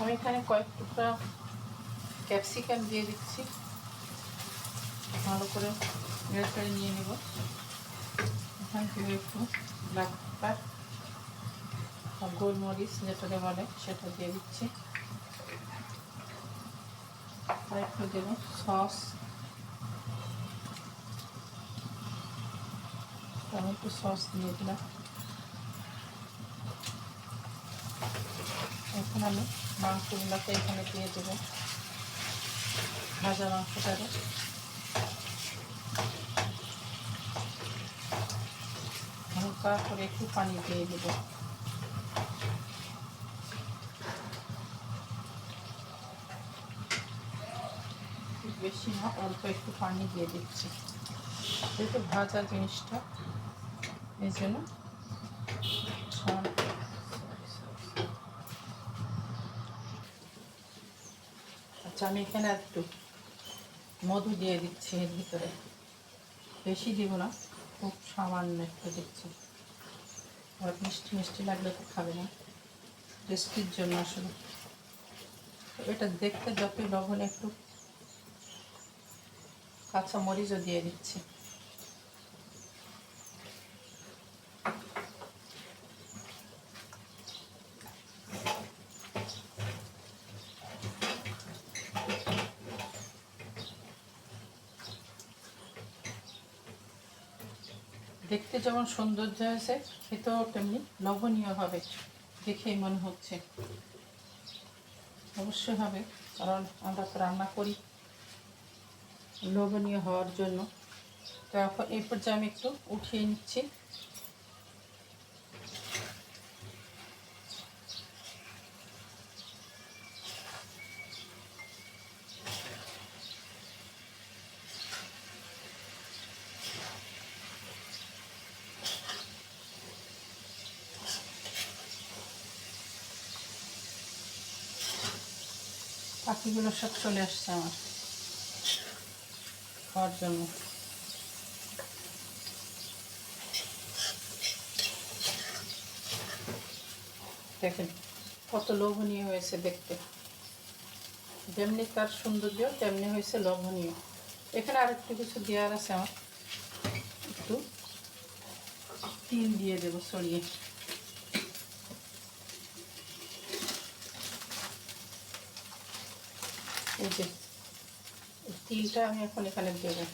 আমি এখানে কয়েক টুকরা ক্যাপসিকাম দিয়ে দিচ্ছি। ভালো করে ফেড়ে নিয়ে নেব। এখান থেকে একটু ব্ল্যাক পেপার গোলমরিচ যেটাকে বলে সেটা দিয়ে দিচ্ছি। আর একটু দেব সস। আমি একটু সস দিয়ে দিলাম। এখন আমি মাংসগুলোকে এখানে দিয়ে দেবো। ভাজা মাংসটারে হালকা করে একটু পানি দিয়ে দেবো। বেশি না, অল্প একটু পানি দিয়ে দিচ্ছি। যেহেতু ভাজা জিনিসটা, এই জন্য আচ্ছা আমি এখানে একটু মধু দিয়ে দিচ্ছি এর ভিতরে। বেশি দিব না, খুব সামান্য একটু দিচ্ছি। আর মিষ্টি মিষ্টি লাগলে তো খাবে না। টেস্টির জন্য আসলে। এটা দেখতে যতই লবণ, একটু কাঁচা মরিচও দিয়ে দিচ্ছি। দেখতে যেমন সৌন্দর্য হয়েছে খেতেও তেমনি লোভনীয় হবে, দেখেই মনে হচ্ছে। অবশ্যই হবে, কারণ আমরা তো রান্না করি। লোভনীয় হওয়ার জন্য। তো এখন এই পর্যায়ে আমি একটু উঠিয়ে নিচ্ছি। পাখিগুলো সব চলে আসছে আমার। খাওয়ার জন্য। দেখেন, কত লোভনীয় হয়েছে দেখতে। যেমনি তার সৌন্দর্য, তেমনি হয়েছে লোভনীয়। এখানে আর আরেকটু কিছু দেওয়ার আছে আমার। একটু তিল দিয়ে দেবো, সরিয়ে। এই যে তিলটা আমি এখন এখানে দেবো।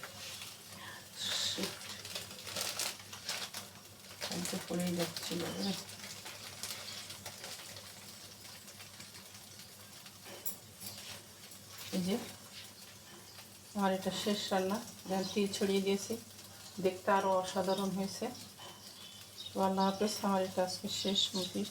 পড়েই যাচ্ছিল। এই যে, আমার এটা শেষ রান্না। যেন তিল ছড়িয়ে দিয়েছি। দেখতে আরও অসাধারণ হয়েছে। আল্লাহ হাফেজ, আমার এটা আজকে শেষ মুভি।